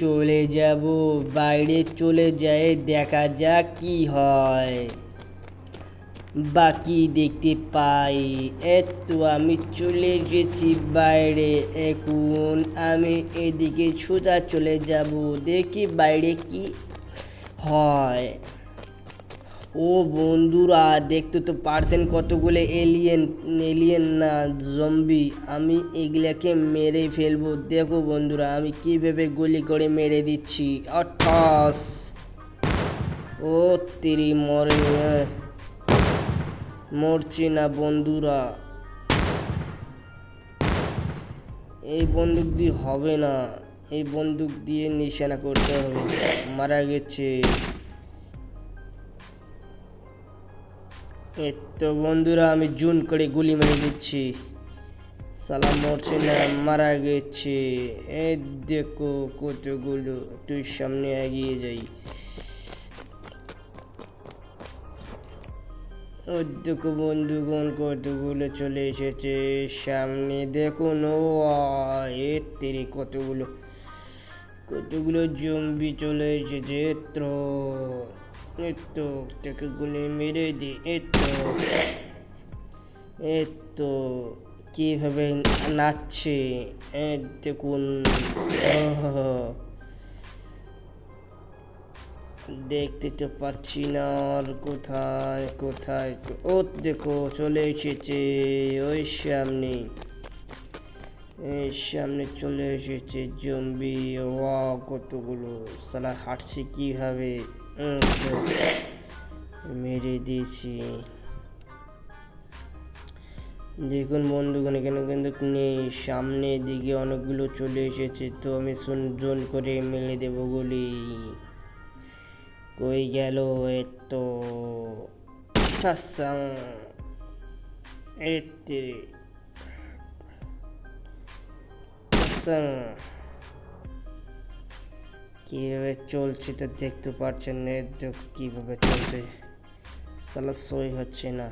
চলে যাব, বাইরে চলে যায়, দেখা যাক কি হয়। বাকি দেখতে পাই এত আমি চলে গেছি বাইরে, এখন আমি এদিকে সোজা চলে যাব, দেখি বাইরে কি হয়। ও বন্ধুরা, দেখতে তো পারছেন কতগুলো এলিয়েন এলিয়েন না জম্বি আমি এগুলাকে মেরে ফেলব। দেখো বন্ধুরা, আমি কীভাবে গুলি করে মেরে দিচ্ছি। অঠাস ও, তিরি মরে। মরছি না বন্ধুরা। এই বন্দুক দিয়ে হবে না। এই বন্দুক দিয়ে নিশানা করতে হবে। মারা গেছে। তো বন্ধুরা, আমি জুন করে গুলি মেরে দিচ্ছি। সালাম মরছে না, মারা গেছে। এ দেখো কতগুলো, তুই সামনে এগিয়ে যাই। ও দেখো বন্ধুগণ, কতগুলো চলে এসেছে। সামনে দেখুন ও এর তেরে কতগুলো কতগুলো জম্বি চলে এসেছে তো। এতো তাকে গুলি মেরে দি, এতো। এতো। কীভাবে নাচছে? দেখুন। দেখতে তো পাচ্ছি না আর কোথায় কোথায় ও, দেখো, চলে এসেছে। ওই সামনে। এই সামনে চলে এসেছে জম্বি। ওয়া কতগুলো। সালা হাঁটছে কীভাবে? মেরে দিয়েছি। দেখুন বন্ধুগণ, এখানে কিন্তু নেই। সামনে দিকে অনেকগুলো চলে এসেছে, তো আমি সুন্দর করে মেলে দেবো গুলি। কই গেল এতো ঠাসাং। এতে। কীভাবে চলছে তো দেখতে পাচ্ছেন না কীভাবে কীভাবে চলছে। সালা সই হচ্ছে না।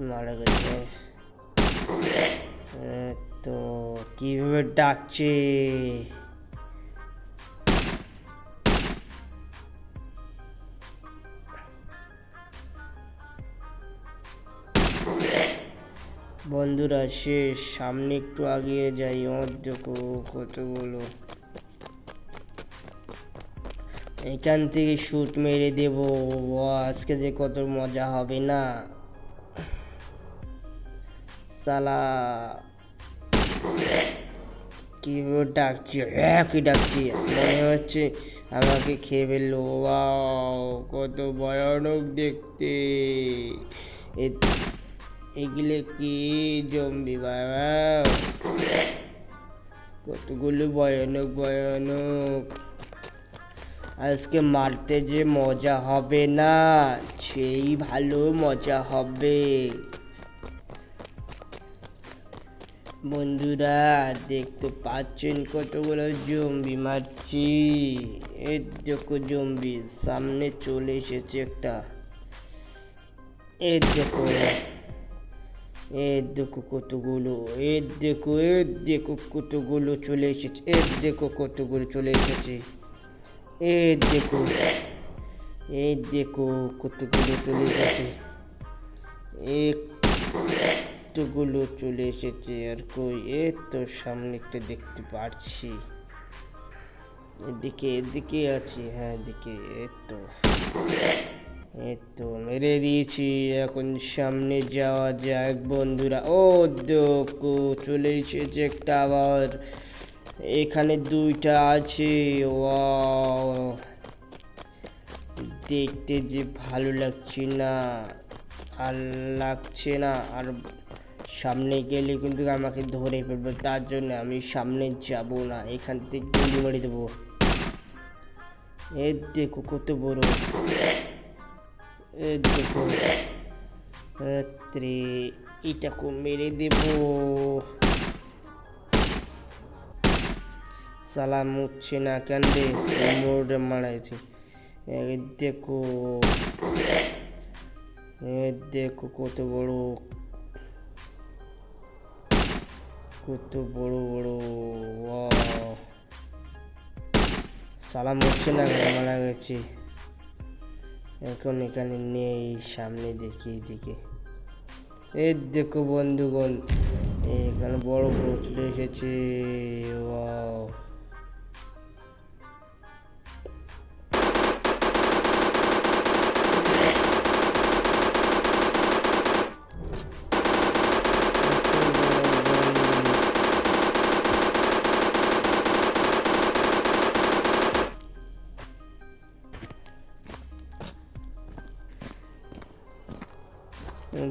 মারা গেছে। তো কীভাবে ডাকছে? বন্ধুরা শেষ সামনে একটু আগিয়ে যাই। ওর দেখো কতগুলো এখান থেকে শুট মেরে দেব। আজকে যে কত মজা হবে না। সালা। কীভাবে ডাকছি। হ্যাঁ কি ডাকছি? মনে হচ্ছে আমাকে খেয়ে ফেলল। কত ভয়ানক দেখতে। এগুলো কি জম্বি বাবা কতগুলো ভয়ানক ভয়ানক। আজকে মারতে যে মজা হবে না, সেই ভালো মজা হবে। বন্ধুরা, দেখতে পাচ্ছেন কতগুলো জম্বি মারছি। এর দেখো জম্বি, সামনে চলে এসেছে একটা। এর দেখো। এ দেখো কতগুলো এ দেখো এ দেখো কতগুলো চলে এসেছে এ দেখো কতগুলো চলে এসেছে এ দেখো এ দেখো কতগুলো চলে এসেছে একটুগুলো চলে এসেছে আর কই, এ তো সামনে একটা দেখতে পাচ্ছি। এদিকে এদিকে আছে হ্যাঁ এদিকে এই তো। তো মেরে দিয়েছি, এখন সামনে যাওয়া যাক বন্ধুরা। ও দেখো, চলে এসেছে একটা আবার এখানে দুইটা আছে, ওয়াও। দেখতে যে ভালো লাগছে না, আর লাগছে না, আর সামনে গেলে কিন্তু আমাকে ধরে ফেলবে, তার জন্য আমি সামনে যাব না, এখান থেকে গুলি মেরে দেবো। এ দেখো কত বড়। এ দেখো রাত্রে এটাকে মেরে দেব। সালাম উঠছে না কেন রে? মোড়ে মারাইছে। দেখো। দেখো কত বড়। কত বড় বড়। সালাম হচ্ছে না মারা গেছে। এখন এখানে নেই সামনে দেখি এদিকে। এই দেখো বন্ধুগণ, এখানে বড় বড় চলে এসেছে। ওয়াও।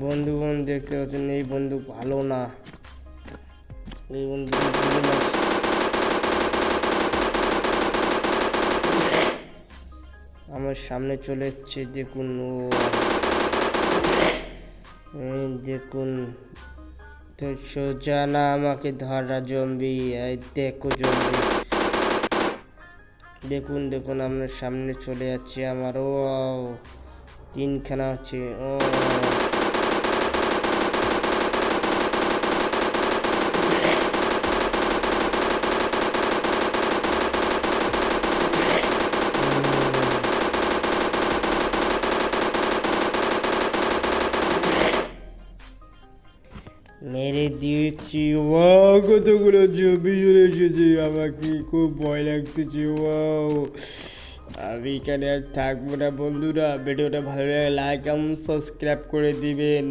বন্ধুগণ দেখতে পাচ্ছেন, এই বন্দুক ভালো না। এই বন্দুক ভালো না। আমার সামনে চলে এসছে, দেখুন ও। দেখুন তো সোজা না আমাকে ধরা জম্বি দেখো জম্বি। দেখুন দেখুন আপনার সামনে চলে যাচ্ছে আমার ও তিনখানা আছে ও দিয়েছি ওয়া কতগুলো জমি জুড়ে এসেছে আমাকে খুব ভয় লাগতেছে, ওয়াও। আমি এখানে আর থাকব না, বন্ধুরা, ভিডিওটা ভালো লাগে লাইক এবং সাবস্ক্রাইব করে দিবেন।